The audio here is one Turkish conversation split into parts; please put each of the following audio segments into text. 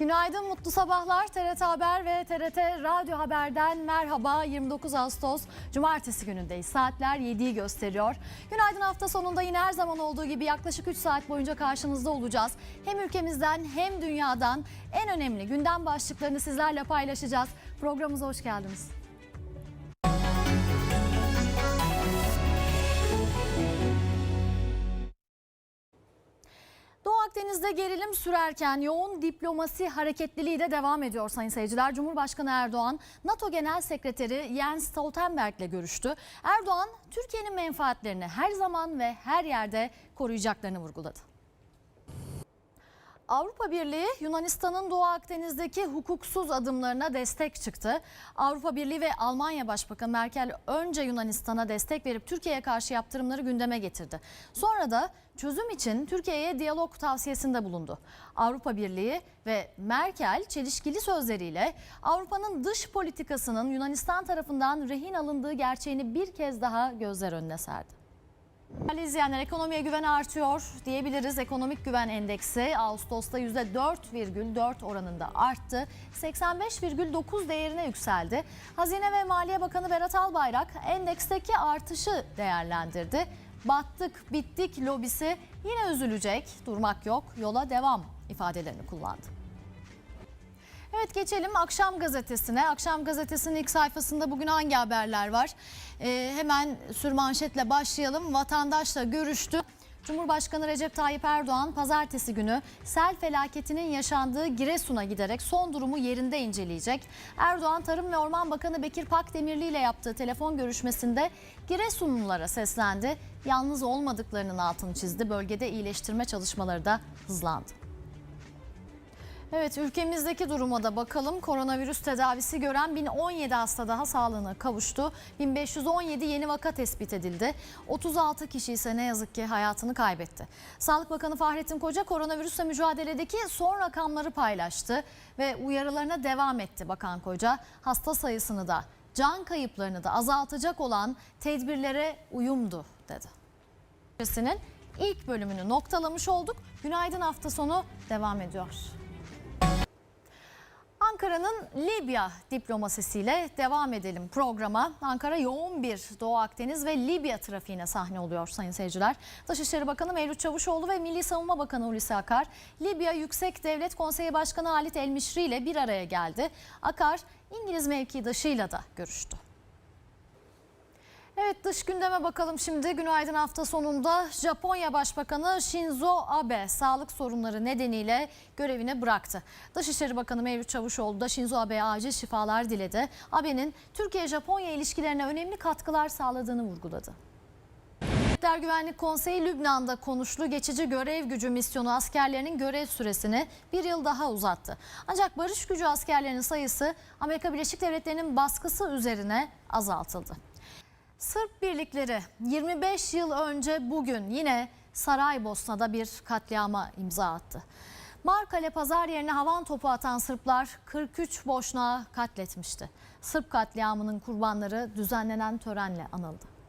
Günaydın, mutlu sabahlar. TRT Haber ve TRT Radyo Haber'den merhaba. 29 Ağustos Cumartesi günündeyiz. Saatler 7'yi gösteriyor. Günaydın hafta sonunda yine her zaman olduğu gibi yaklaşık 3 saat boyunca karşınızda olacağız. Hem ülkemizden hem dünyadan en önemli gündem başlıklarını sizlerle paylaşacağız. Programımıza hoş geldiniz. Doğu Akdeniz'de gerilim sürerken yoğun diplomasi hareketliliği de devam ediyor sayın seyirciler. Cumhurbaşkanı Erdoğan NATO Genel Sekreteri Jens Stoltenberg ile görüştü. Erdoğan Türkiye'nin menfaatlerini her zaman ve her yerde koruyacaklarını vurguladı. Avrupa Birliği Yunanistan'ın Doğu Akdeniz'deki hukuksuz adımlarına destek çıktı. Avrupa Birliği ve Almanya Başbakanı Merkel önce Yunanistan'a destek verip Türkiye'ye karşı yaptırımları gündeme getirdi. Sonra da çözüm için Türkiye'ye diyalog tavsiyesinde bulundu. Avrupa Birliği ve Merkel çelişkili sözleriyle Avrupa'nın dış politikasının Yunanistan tarafından rehin alındığı gerçeğini bir kez daha gözler önüne serdi. Değerli izleyenler ekonomiye güven artıyor diyebiliriz. Ekonomik güven endeksi Ağustos'ta %4,4 oranında arttı. 85,9 değerine yükseldi. Hazine ve Maliye Bakanı Berat Albayrak endeksteki artışı değerlendirdi. Battık bittik lobisi yine üzülecek durmak yok yola devam ifadelerini kullandı. Evet geçelim Akşam Gazetesi'ne. Akşam Gazetesi'nin ilk sayfasında bugün hangi haberler var? Ee, hemen sürmanşetle başlayalım. Vatandaşla görüştü. Cumhurbaşkanı Recep Tayyip Erdoğan pazartesi günü sel felaketinin yaşandığı Giresun'a giderek son durumu yerinde inceleyecek. Erdoğan Tarım ve Orman Bakanı Bekir Pakdemirli ile yaptığı telefon görüşmesinde Giresunlulara seslendi. Yalnız olmadıklarının altını çizdi. Bölgede iyileştirme çalışmaları da hızlandı. Evet ülkemizdeki duruma da bakalım. Koronavirüs tedavisi gören 1017 hasta daha sağlığına kavuştu. 1517 yeni vaka tespit edildi. 36 kişi ise ne yazık ki hayatını kaybetti. Sağlık Bakanı Fahrettin Koca koronavirüsle mücadeledeki son rakamları paylaştı ve uyarılarına devam etti Bakan Koca. Hasta sayısını da can kayıplarını da azaltacak olan tedbirlere uyumdu dedi. İlk bölümünü noktalamış olduk. Günaydın hafta sonu devam ediyor. Ankara'nın Libya diplomasisiyle devam edelim programa. Ankara yoğun bir Doğu Akdeniz ve Libya trafiğine sahne oluyor sayın seyirciler. Dışişleri Bakanı Mevlüt Çavuşoğlu ve Milli Savunma Bakanı Hulusi Akar, Libya Yüksek Devlet Konseyi Başkanı Halit Elmişri ile bir araya geldi. Akar, İngiliz mevkidaşıyla da görüştü. Evet dış gündeme bakalım şimdi. Günaydın hafta sonunda Japonya Başbakanı Shinzo Abe sağlık sorunları nedeniyle görevini bıraktı. Dışişleri Bakanı Mevlüt Çavuşoğlu da Shinzo Abe'ye acil şifalar diledi. Abe'nin Türkiye-Japonya ilişkilerine önemli katkılar sağladığını vurguladı. Milletler Güvenlik Konseyi Lübnan'da konuşlu geçici görev gücü misyonu askerlerinin görev süresini bir yıl daha uzattı. Ancak barış gücü askerlerinin sayısı Amerika Birleşik Devletleri'nin baskısı üzerine azaltıldı. Sırp birlikleri 25 yıl önce bugün yine Saraybosna'da bir katliama imza attı. Markale pazar yerine havan topu atan Sırplar 43 boşnağı katletmişti. Sırp katliamının kurbanları düzenlenen törenle anıldı.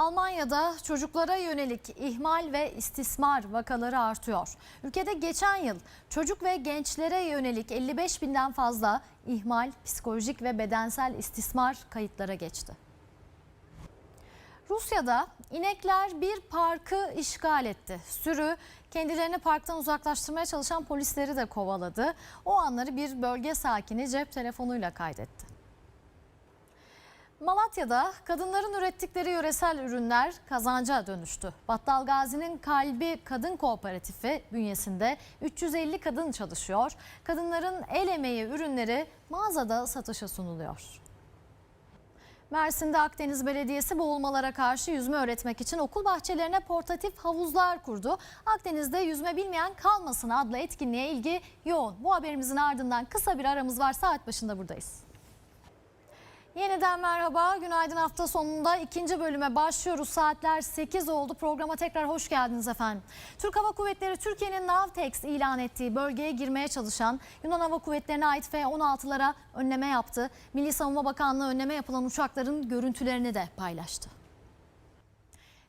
Almanya'da çocuklara yönelik ihmal ve istismar vakaları artıyor. Ülkede geçen yıl çocuk ve gençlere yönelik 55 binden fazla ihmal, psikolojik ve bedensel istismar kayıtlara geçti. Rusya'da inekler bir parkı işgal etti. Sürü kendilerini parktan uzaklaştırmaya çalışan polisleri de kovaladı. O anları bir bölge sakini cep telefonuyla kaydetti. Malatya'da kadınların ürettikleri yöresel ürünler kazanca dönüştü. Battal Gazi'nin Kalbi Kadın Kooperatifi bünyesinde 350 kadın çalışıyor. Kadınların el emeği ürünleri mağazada satışa sunuluyor. Mersin'de Akdeniz Belediyesi boğulmalara karşı yüzme öğretmek için okul bahçelerine portatif havuzlar kurdu. Akdeniz'de yüzme bilmeyen kalmasın adlı etkinliğe ilgi yoğun. Bu haberimizin ardından kısa bir aramız var. Saat başında buradayız. Yeniden merhaba. Günaydın hafta sonunda ikinci bölüme başlıyoruz. Saatler 8 oldu. Programa tekrar hoş geldiniz efendim. Türk Hava Kuvvetleri Türkiye'nin Navtex ilan ettiği bölgeye girmeye çalışan Yunan Hava Kuvvetleri'ne ait F-16'lara önleme yaptı. Milli Savunma Bakanlığı önleme yapılan uçakların görüntülerini de paylaştı.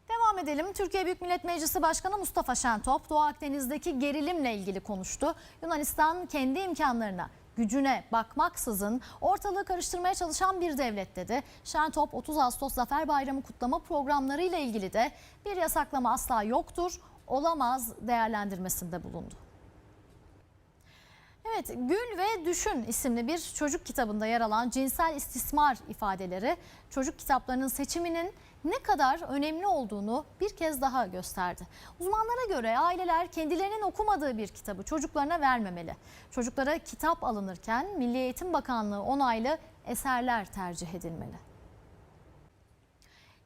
Devam edelim. Türkiye Büyük Millet Meclisi Başkanı Mustafa Şentop Doğu Akdeniz'deki gerilimle ilgili konuştu. Yunanistan kendi imkanlarına gücüne bakmaksızın ortalığı karıştırmaya çalışan bir devlet dedi. Şentop 30 Ağustos Zafer Bayramı kutlama programlarıyla ilgili de bir yasaklama asla yoktur, olamaz değerlendirmesinde bulundu. Evet, Gül ve Düşün isimli bir çocuk kitabında yer alan cinsel istismar ifadeleri çocuk kitaplarının seçiminin ne kadar önemli olduğunu bir kez daha gösterdi. Uzmanlara göre aileler kendilerinin okumadığı bir kitabı çocuklarına vermemeli. Çocuklara kitap alınırken Milli Eğitim Bakanlığı onaylı eserler tercih edilmeli.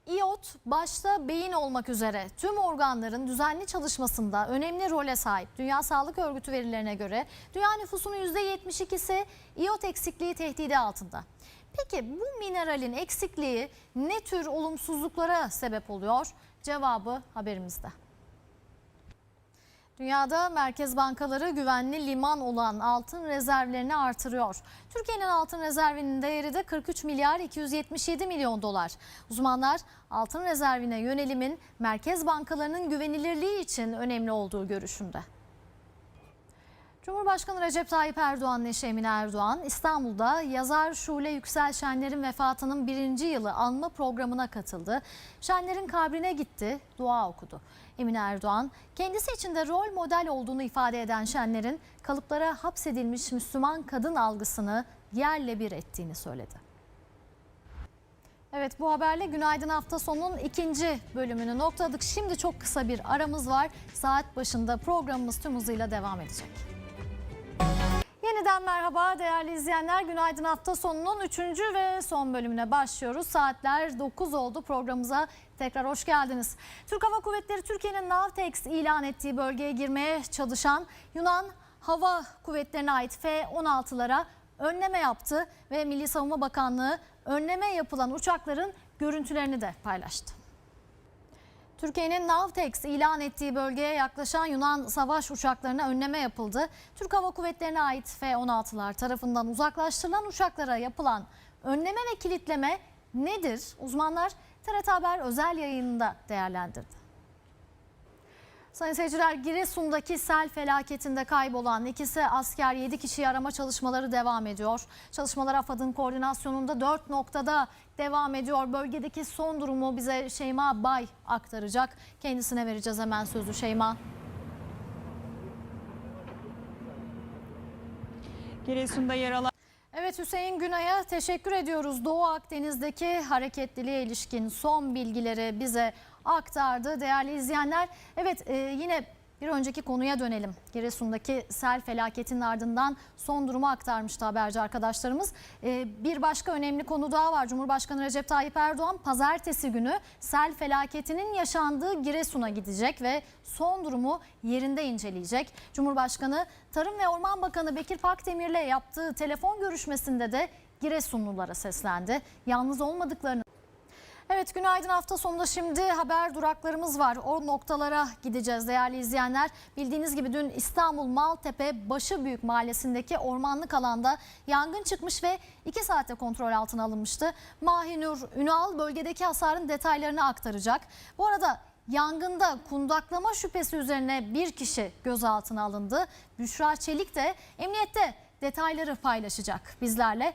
İyot başta beyin olmak üzere tüm organların düzenli çalışmasında önemli role sahip. Dünya Sağlık Örgütü verilerine göre dünya nüfusunun %72'si iyot eksikliği tehdidi altında. Peki bu mineralin eksikliği ne tür olumsuzluklara sebep oluyor? Cevabı haberimizde. Dünyada merkez bankaları güvenli liman olan altın rezervlerini artırıyor. Türkiye'nin altın rezervinin değeri de 43 milyar 277 milyon dolar. Uzmanlar altın rezervine yönelimin merkez bankalarının güvenilirliği için önemli olduğu görüşünde. Cumhurbaşkanı Recep Tayyip Erdoğan'ın eşi Emine Erdoğan İstanbul'da yazar Şule Yüksel Şenler'in vefatının birinci yılı anma programına katıldı. Şenler'in kabrine gitti, dua okudu. Emine Erdoğan kendisi için de rol model olduğunu ifade eden Şenler'in kalıplara hapsedilmiş Müslüman kadın algısını yerle bir ettiğini söyledi. Evet bu haberle Günaydın hafta sonunun ikinci bölümünü noktaladık. Şimdi çok kısa bir aramız var. Saat başında programımız tüm hızıyla devam edecek. Yeniden merhaba değerli izleyenler. Günaydın hafta sonunun 3. ve son bölümüne başlıyoruz. Saatler 9 oldu programımıza. Tekrar hoş geldiniz. Türk Hava Kuvvetleri Türkiye'nin Navtex ilan ettiği bölgeye girmeye çalışan Yunan Hava Kuvvetleri'ne ait F-16'lara önleme yaptı ve Milli Savunma Bakanlığı önleme yapılan uçakların görüntülerini de paylaştı. Türkiye'nin Navtex ilan ettiği bölgeye yaklaşan Yunan savaş uçaklarına önleme yapıldı. Türk Hava Kuvvetleri'ne ait F-16'lar tarafından uzaklaştırılan uçaklara yapılan önleme ve kilitleme nedir? Uzmanlar TRT Haber özel yayınında değerlendirdi. Sayın seyirciler Giresun'daki sel felaketinde kaybolan ikisi asker 7 kişiyi arama çalışmaları devam ediyor. Çalışmalar AFAD'ın koordinasyonunda 4 noktada devam ediyor. Bölgedeki son durumu bize Şeyma Bay aktaracak. Kendisine vereceğiz hemen sözü Şeyma. Giresun'da yer alan Evet Hüseyin Günay'a teşekkür ediyoruz. Doğu Akdeniz'deki hareketliliğe ilişkin son bilgileri bize aktardı. Değerli izleyenler evet e, yine bir önceki konuya dönelim. Giresun'daki sel felaketinin ardından son durumu aktarmıştı haberci arkadaşlarımız. E, bir başka önemli konu daha var. Cumhurbaşkanı Recep Tayyip Erdoğan pazartesi günü sel felaketinin yaşandığı Giresun'a gidecek ve son durumu yerinde inceleyecek. Cumhurbaşkanı Tarım ve Orman Bakanı Bekir Pakdemir'le yaptığı telefon görüşmesinde de Giresunlulara seslendi. Yalnız olmadıklarını Evet günaydın hafta sonunda şimdi haber duraklarımız var. O noktalara gideceğiz değerli izleyenler. Bildiğiniz gibi dün İstanbul Maltepe Başıbüyük Mahallesi'ndeki ormanlık alanda yangın çıkmış ve 2 saatte kontrol altına alınmıştı. Mahinur Ünal bölgedeki hasarın detaylarını aktaracak. Bu arada Yangında kundaklama şüphesi üzerine bir kişi gözaltına alındı. Büşra Çelik de emniyette detayları paylaşacak bizlerle.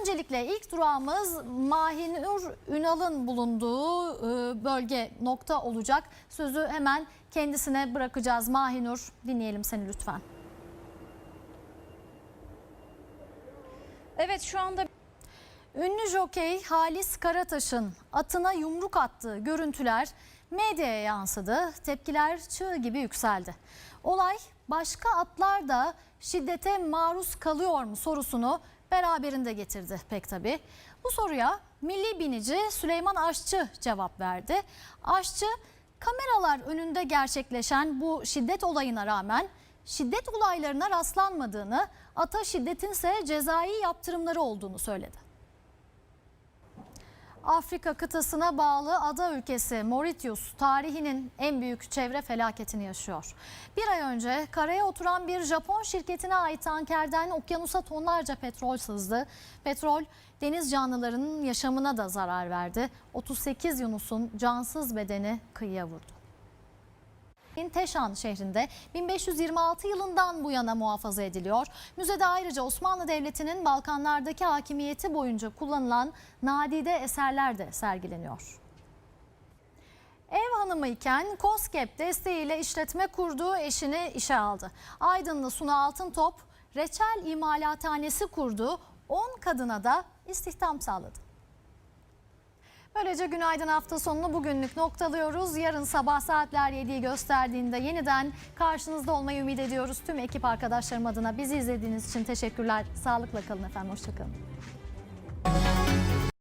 Öncelikle ilk durağımız Mahinur Ünal'ın bulunduğu e, bölge nokta olacak. Sözü hemen kendisine bırakacağız. Mahinur dinleyelim seni lütfen. Evet şu anda Ünlü jokey Halis Karataş'ın atına yumruk attığı görüntüler medyaya yansıdı. Tepkiler çığ gibi yükseldi. Olay başka atlar da şiddete maruz kalıyor mu sorusunu beraberinde getirdi pek tabii. Bu soruya milli binici Süleyman Aşçı cevap verdi. Aşçı kameralar önünde gerçekleşen bu şiddet olayına rağmen şiddet olaylarına rastlanmadığını, ata şiddetinse cezai yaptırımları olduğunu söyledi. Afrika kıtasına bağlı ada ülkesi Mauritius tarihinin en büyük çevre felaketini yaşıyor. Bir ay önce karaya oturan bir Japon şirketine ait tankerden okyanusa tonlarca petrol sızdı. Petrol deniz canlılarının yaşamına da zarar verdi. 38 Yunus'un cansız bedeni kıyıya vurdu. Teşan şehrinde 1526 yılından bu yana muhafaza ediliyor. Müzede ayrıca Osmanlı Devleti'nin Balkanlardaki hakimiyeti boyunca kullanılan nadide eserler de sergileniyor. Ev hanımı iken COSGAP desteğiyle işletme kurduğu eşini işe aldı. Aydınlı Suna Altıntop reçel imalathanesi kurdu. 10 kadına da istihdam sağladı. Böylece günaydın hafta sonunu bugünlük noktalıyoruz. Yarın sabah saatler 7'yi gösterdiğinde yeniden karşınızda olmayı ümit ediyoruz. Tüm ekip arkadaşlarım adına bizi izlediğiniz için teşekkürler. Sağlıkla kalın efendim. Hoşçakalın.